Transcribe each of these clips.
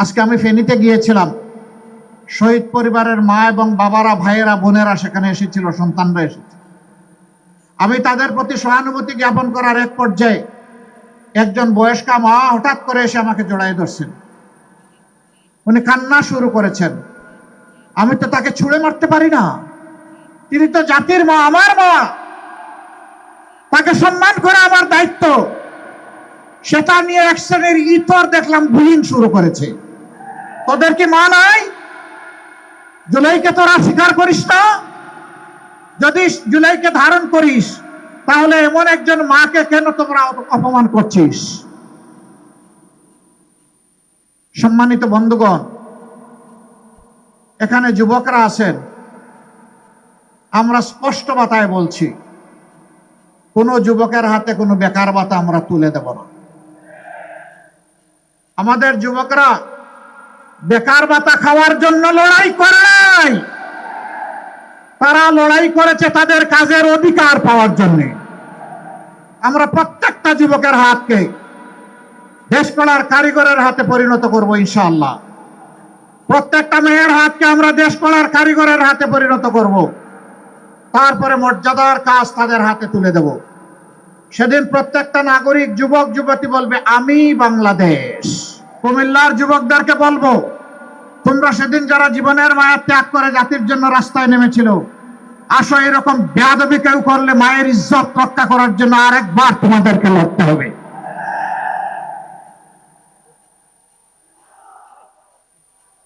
আজকে আমি ফেনীতে গিয়েছিলাম। শহীদ পরিবারের মা এবং বাবারা, ভাইয়েরা, বোনেরা সেখানে এসেছিল, সন্তানরা এসেছে। আমি তাদের প্রতি সহানুভূতি জ্ঞাপন করার এক পর্যায়ে একজন বয়স্কা মা হঠাৎ করে এসে আমাকে জড়াই ধরছেন। উনি কান্না শুরু করেছেন। আমি তো তাকে ছুঁড়ে মারতে পারি না। তিনি তো জাতির মা, আমার মা। তাকে সম্মান করা আমার দায়িত্ব। সেটা নিয়ে এক শ্রেণির ইতর দেখলাম, বুলিং শুরু করেছে। তোদের মা নাই? জুলাইকে তোরা স্বীকার করিস না? যদি জুলাইকে ধারণ করিস, তাহলে এমন একজন মাকে কেন তোমরা অপমান করছিস? সম্মানিত বন্ধুগণ, এখানে যুবকরা আছেন। আমরা স্পষ্ট বাতায় বলছি, কোনো যুবকের হাতে কোনো বেকার বাতা আমরা তুলে দেব না। আমাদের যুবকরা বেকার বাতা খাওয়ার জন্য লড়াই করে নাই। তারা লড়াই করেছে তাদের কাজের অধিকার পাওয়ার জন্য। আমরা প্রত্যেকটা যুবকের হাতকে দেশ করার কারিগরের হাতে পরিণত করব ইনশাআল্লাহ। প্রত্যেকটা মেয়ের হাতকে আমরা দেশ করার কারিগরের হাতে পরিণত করব। তারপরে মর্যাদার কাজ তাদের হাতে তুলে দেব। সেদিন প্রত্যেকটা নাগরিক, যুবক, যুবতী বলবে, আমি বাংলাদেশ। কুমিল্লার যুবকদেরকে বলব, তোমরা সেদিন যারা জীবনের মায়া ত্যাগ করে জাতির জন্য রাস্তায় নেমেছিল, আসো এরকম বেয়াদবি কেউ করলে মায়ের ইজ্জত রক্ষা করার জন্য আরেকবার তোমাদেরকে লড়তে হবে।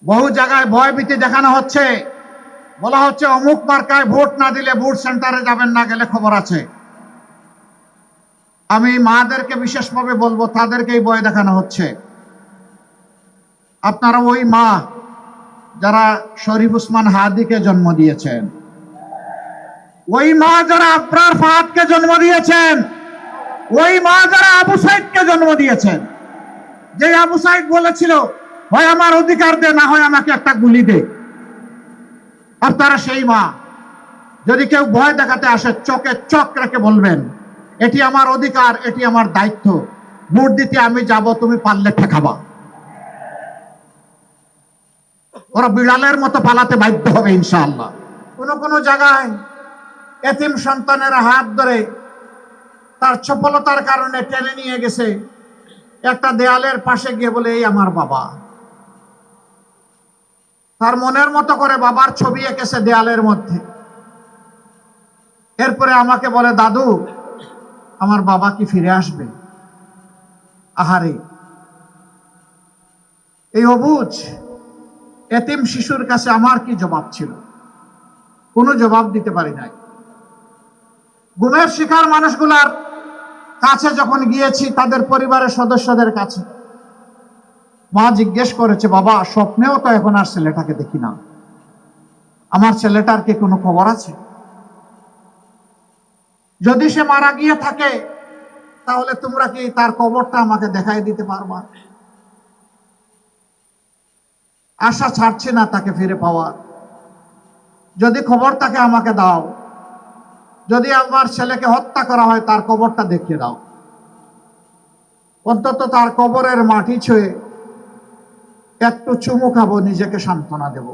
বহু জায়গায় ভয়ভীতি দেখানো হচ্ছে। বলা হচ্ছে অমুক মার্কায় ভোট না দিলে ভোট সেন্টারে যাবেন না গেলে খবর আছে। আমি মাদেরকে বিশেষভাবে বলব, তাদেরকেই ভয় দেখানো হচ্ছে। আপনারা ওই মা যারা শরীফ উসমান হাদিকে জন্ম দিয়েছেন, ওই মা যারা আবরার ফাহাদকে জন্ম দিয়েছেন, ওই মা যারা আবু সাইদকে জন্ম দিয়েছেন, যে আবু সাইদ বলেছিল, হয় আমার অধিকার দে, না হয় আমাকে একটা গুলি দে। আপনারা সেই মা। যদি কেউ ভয় দেখাতে আসে, চোখে চোখ রেখে বলবেন, এটি আমার অধিকার, এটি আমার দায়িত্ব। ভোট দিতে আমি যাব, তুমি পারলে ঠেকাবা। ওরা বিড়ালের মতো পালাতে বাধ্য হবে ইনশাআল্লাহ। কোন কোন জায়গায় এতিম সন্তানের হাত ধরে তার সফলতার কারণে টেনে নিয়ে গেছে। একটা দেয়ালের পাশে গিয়ে বলে, এই আমার বাবা। তার মনের মতো করে বাবার ছবি এঁকেছে দেয়ালের মধ্যে। এরপরে আমাকে বলে, দাদু, আমার বাবা কি ফিরে আসবে? আহারে, এই অবুজ এতিম শিশুর কাছে আমার কি জবাব ছিল? কোনো জবাব দিতে পারি নাই। গুমের শিকার মানুষগুলার কাছে যখন গিয়েছি, তাদের পরিবারের সদস্যদের কাছে, মা জিজ্ঞেস করেছে, বাবা, স্বপ্নেও তো এখন আর ছেলেটাকে দেখি না। আমার ছেলেটার কি কোনো খবর আছে? যদি সে মারা গিয়ে থাকে, তাহলে তোমরা কি তার কবরটা আমাকে দেখাই দিতে পারবা? আশা ছাড়ছে না তাকে ফিরে পাওয়ার। যদি খবর তাকে আমাকে দাও, যদি আমার ছেলেকে হত্যা করা হয়, তার কবরটা দেখিয়ে দাও। অন্তত তার কবরের মাটি ছুঁয়ে একটু চুমু খাব, নিজেকে সান্ত্বনা দেব।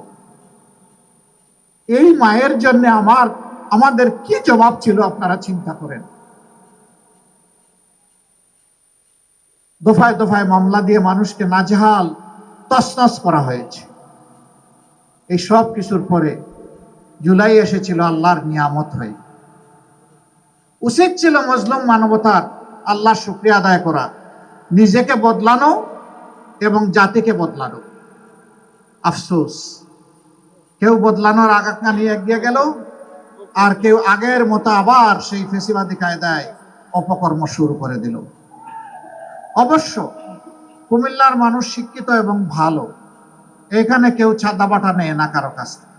এই মায়ের জন্য আমার, আমাদের কি জবাব ছিল, আপনারা চিন্তা করেন। দফায় দফায় মামলা দিয়ে মানুষকে নাজেহাল তসনস করা হয়েছে। এই সব কিছুর পরে জুলাই এসেছিল আল্লাহর নিয়ামত হয়ে। উচিত ছিল মজলুম মানবতার আল্লাহ শুক্রিয়া আদায় করা, নিজেকে বদলানো এবং জাতিকে বদলানো। আফসোস, কেউ বদলানোর আকাঙ্ক্ষা নিয়ে এগিয়ে গেল, আর কেউ আগের মতো আবার সেই ফেসিবাদী কায়দায় অপকর্ম শুরু করে দিল। অবশ্য কুমিল্লার মানুষ শিক্ষিত এবং ভালো। এখানে কেউ ছাদাবাটা নেয় না কারও কাছ থেকে।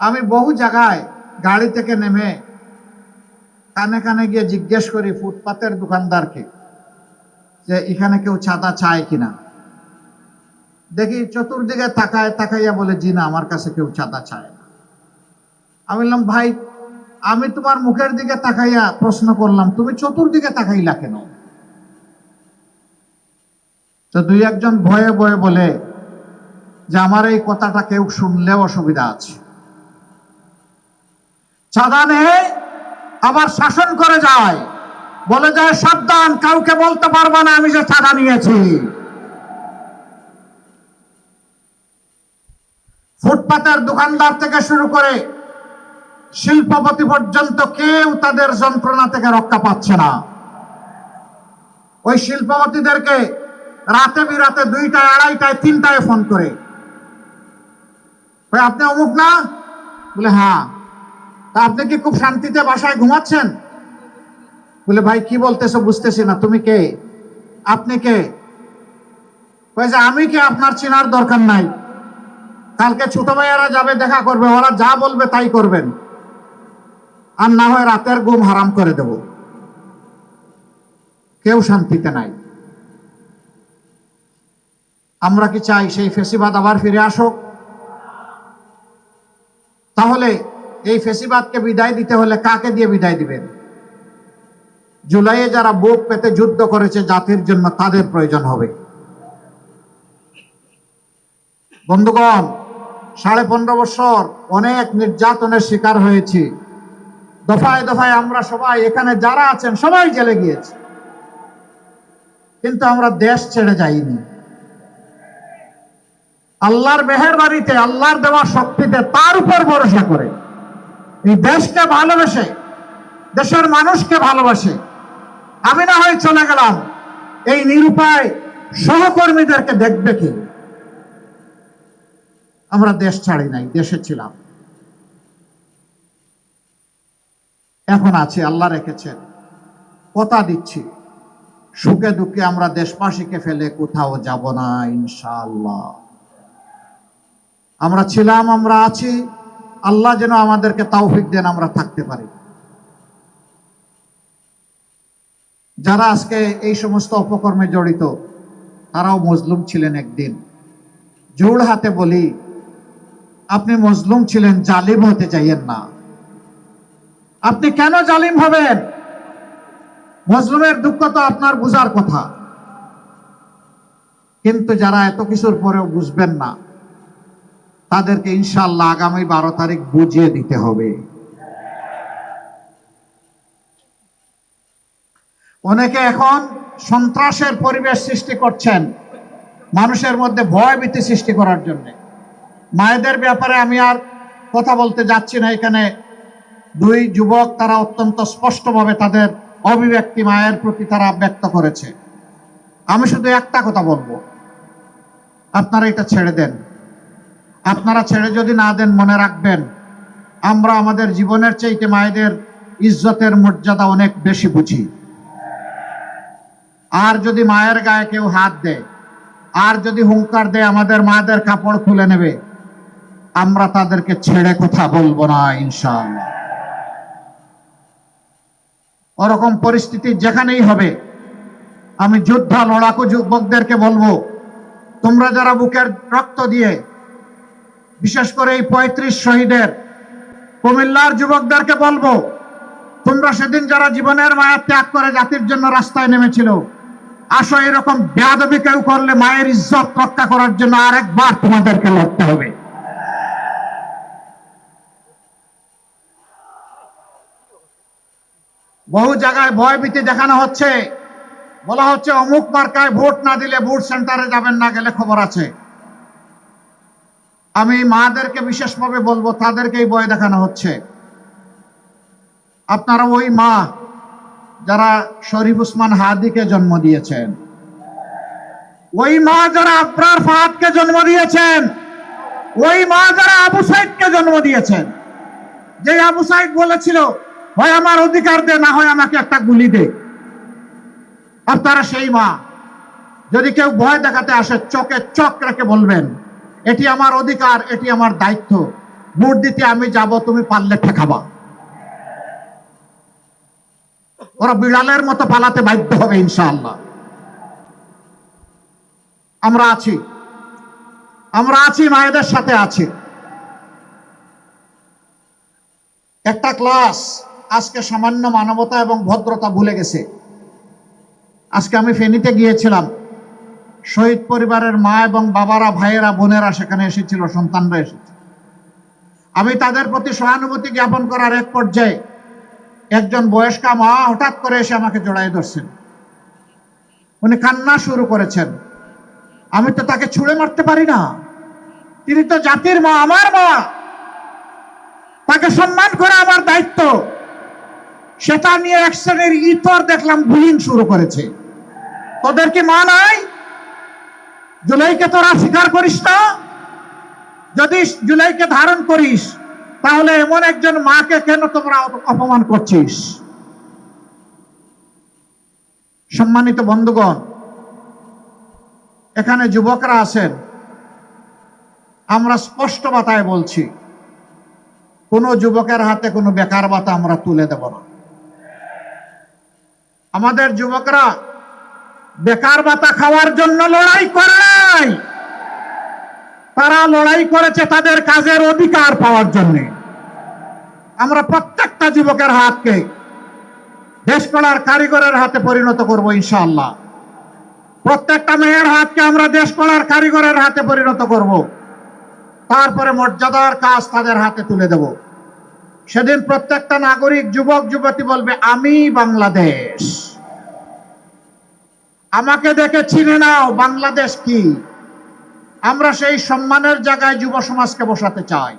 আমি বহু জায়গায় গাড়ি থেকে নেমে কানে কানে গিয়ে জিজ্ঞেস করি ফুটপাতের দোকানদারকে যে এখানে কেউ চাঁদা চায় কিনা। দেখি চতুর্দিকে তাকায় তাকাইয়া বলে, জি না, আমার কাছে কেউ চাঁদা চায় না। আমি বললাম, ভাই, আমি তোমার মুখের দিকে তাকাইয়া প্রশ্ন করলাম, তুমি চতুর্দিকে তাকাইলা কেন? তো দুই একজন ভয়ে ভয়ে বলে যে আমার এই কথাটা কেউ শুনলেও অসুবিধা আছে। চাঁদা আবার শাসন করে যায়। বলে যায় সাবধান, কাউকে বলতে পারবা না আমি যে চাঁদা নিয়েছি। ফুটপাতের দোকানদার থেকে শুরু করে শিল্পপতি পর্যন্ত কেউ তাদের যন্ত্রণা থেকে রক্ষা পাচ্ছে না। ওই শিল্পপতিদেরকে রাতে বিরাতে দুইটায় আড়াইটায়, তিনটায় ফোন করে। "ওই আপনি অমুক না? বলে হ্যাঁ। তা আপনি কি খুব শান্তিতে বাসায় ঘুমাচ্ছেন? বলে, ভাই, কি বলতেছো বুঝতেছি না। তুমি কে? আপনি কে? যে, আমি কি আপনার চেনার দরকার নাই? কালকে ছোট ভাইয়ারা যাবে, দেখা করবে। ওরা যা বলবে তাই করবেন। আর না হয় রাতের ঘুম হারাম করে দেব। কেউ শান্তিতে নাই। আমরা কি চাই সেই ফেসিবাদ আবার ফিরে আসুক? তাহলে এই ফেসিবাদকে বিদায় দিতে হলে কাকে দিয়ে বিদায় দিবেন? জুলাইয়ে যারা বুক পেতে যুদ্ধ করেছে জাতির জন্য তাদের প্রয়োজন হবে। বন্ধুগণ, সাড়ে পনেরো বছর অনেক নির্যাতনের শিকার হয়েছি। দফায় দফায় আমরা সবাই এখানে যারা আছেন সবাই জেলে গিয়েছি। কিন্তু আমরা দেশ ছেড়ে যাইনি। আল্লাহর মেহের বাড়িতে আল্লাহর দেওয়া শক্তিতে তার উপর ভরসা করে। এই দেশকে ভালোবেসে, দেশের মানুষকে ভালোবাসে, আমি না হয় চলে গেলাম এই নিরুপায় সহকর্মীদেরকে দেখবে কি? আমরা দেশ ছাড়ি নাই, দেশে ছিলাম। এখন আছে, আল্লাহ রেখেছেন। কথা দিচ্ছি, সুখে দুঃখে আমরা দেশবাসীকে ফেলে কোথাও যাব না, ইনশাআল্লাহ। আমরা ছিলাম, আমরা আছি। আল্লাহ যেন আমাদেরকে তৌফিক দেন, আমরা থাকতে পারি। যারা আজকে এই সমস্ত অপকর্মে জড়িত, তারাও মজলুম ছিলেন একদিন। জোড় হাতে বলি, আপনি মজলুম ছিলেন, জালিম হতে চাইয়েন না। আপনি কেন জালিম হবেন? মজলুমের দুঃখ তো আপনার বুঝার কথা। কিন্তু যারা এত কিছুর পরেও বুঝবেন না তাদেরকে ইনশাল্লাহ আগামী বারো তারিখ বুঝিয়ে দিতে হবে। অনেকে এখন সন্ত্রাসের পরিবেশ সৃষ্টি করছেন, মানুষের মধ্যে ভয় ভীতি সৃষ্টি করার জন্য। মায়েদের ব্যাপারে আমি আর কথা বলতে যাচ্ছি না এখানে। দুই যুবক তারা অত্যন্ত স্পষ্টভাবে তাদের অভিব্যক্তি মায়ের প্রতি তারা ব্যক্ত করেছে। আমি শুধু একটা কথা বলব। আপনারা এটা ছেড়ে দেন। আপনারা ছেড়ে যদি না দেন, মনে রাখবেন, আমরা আমাদের জীবনের চাইতে মায়েদের ইজ্জতের মর্যাদা অনেক বেশি বুঝি। আর যদি মায়ের গায়ে কেউ হাত দেয়, আর যদি হুঙ্কার দেয়, আমাদের মায়েদের কাপড় খুলে নেবে, আমরা তাদেরকে ছেড়ে কথা বলব না, ইনশাআল্লাহ। ওরকম পরিস্থিতি যেখানেই হবে, আমি যোদ্ধা, লড়াকু যুবকদেরকে বলব, তোমরা যারা বুকের রক্ত দিয়ে বিশেষ করে এই পঁয়ত্রিশ শহীদের কুমিল্লার যুবকদেরকে বলব, তোমরা সেদিন যারা জীবনের মায়া ত্যাগ করে জাতির জন্য রাস্তায় নেমেছিল, আসো এরকম বেয়াদবি কেউ করলে মায়ের ইজ্জত রক্ষা করার জন্য আরেকবার তোমাদেরকে লড়তে হবে। বহু জায়গায় ভয় ভীতি দেখানো হচ্ছে, বলা হচ্ছে অমুক মার্কায় ভোট না দিলে ভোট সেন্টারে যাবেন না গেলে খবর আছে। আমি মাদেরকে বিশেষভাবে বলব, তাদেরকেই ভয় দেখানো হচ্ছে। আপনারা ওই মা যারা শরীফ উসমান হাদিকে জন্ম দিয়েছেন, ওই মা যারা আবরার ফাহাদকে জন্ম দিয়েছেন, ওই মা যারা আবু সাইদকে জন্ম দিয়েছেন যে আবু সাইদ বলেছিল হয় আমার অধিকার দে, না হয় আমাকে একটা গুলি দে। আপনারা সেই মা। যদি কেউ ভয় দেখাতে আসে, চোখে চোখ রেখে বলবেন এটি আমার অধিকার, এটি আমার দায়িত্ব। ভোট দিতে আমি যাব, তুমি পারলে ঠেকাবা। ওরা বিড়ালের মতো পালাতে বাধ্য হবে, ইনশাআল্লাহ। আমরা আছি। আমরা আছি, মায়েদের সাথে আছি। একটা ক্লাস আজকে সামান্য মানবতা এবং ভদ্রতা ভুলে গেছে। আজকে আমি ফেনীতে গিয়েছিলাম। শহীদ পরিবারের মা এবং বাবারা, ভাইয়েরা, বোনেরা সেখানে এসেছিল, সন্তানরা এসেছে। আমি তাদের প্রতি সহানুভূতি জ্ঞাপন করার এক পর্যায়ে একজন বয়স্কা মা হঠাৎ করে এসে আমাকে জড়াই ধরছেন। উনি কান্না শুরু করেছেন। আমি তো তাকে ছুঁড়ে মারতে পারি না। তিনি তো জাতির মা, আমার মা। তাকে সম্মান করা আমার দায়িত্ব। সেটা নিয়ে এক শ্রেণির ইতর দেখলাম বুলিং শুরু করেছে। তোদের কি মা নাই? জুলাইকে তোরা স্বীকার করিস না? যদি জুলাইকে ধারণ করিস, তাহলে এমন একজন মাকে কেন তোমরা অপমান করছিস? সম্মানিত বন্ধুগণ, এখানে যুবকরা আছেন। আমরা স্পষ্ট বাতায় বলছি, কোনো যুবকের হাতে কোনো বেকার ভাতা আমরা তুলে দেব না। আমাদের যুবকরা বেকার ভাতা খাওয়ার জন্য লড়াই করে নাই। তারা লড়াই করেছে তাদের কাজের অধিকার পাওয়ার জন্য। আমরা প্রত্যেকটা যুবকের হাতকে দেশ গড়ার কারিগরের হাতে পরিণত করব ইনশাআল্লাহ। প্রত্যেকটা মেয়ের হাতকে আমরা দেশ গড়ার কারিগরের হাতে পরিণত করব। তারপরে মর্যাদার কাজ তাদের হাতে তুলে দেব। সেদিন প্রত্যেকটা নাগরিক, যুবক, যুবতী বলবে, আমি বাংলাদেশ। আমাকে দেখে চিনে নাও বাংলাদেশ কি। আমরা সেই সম্মানের জায়গায় যুব সমাজকে বসাতে চাই।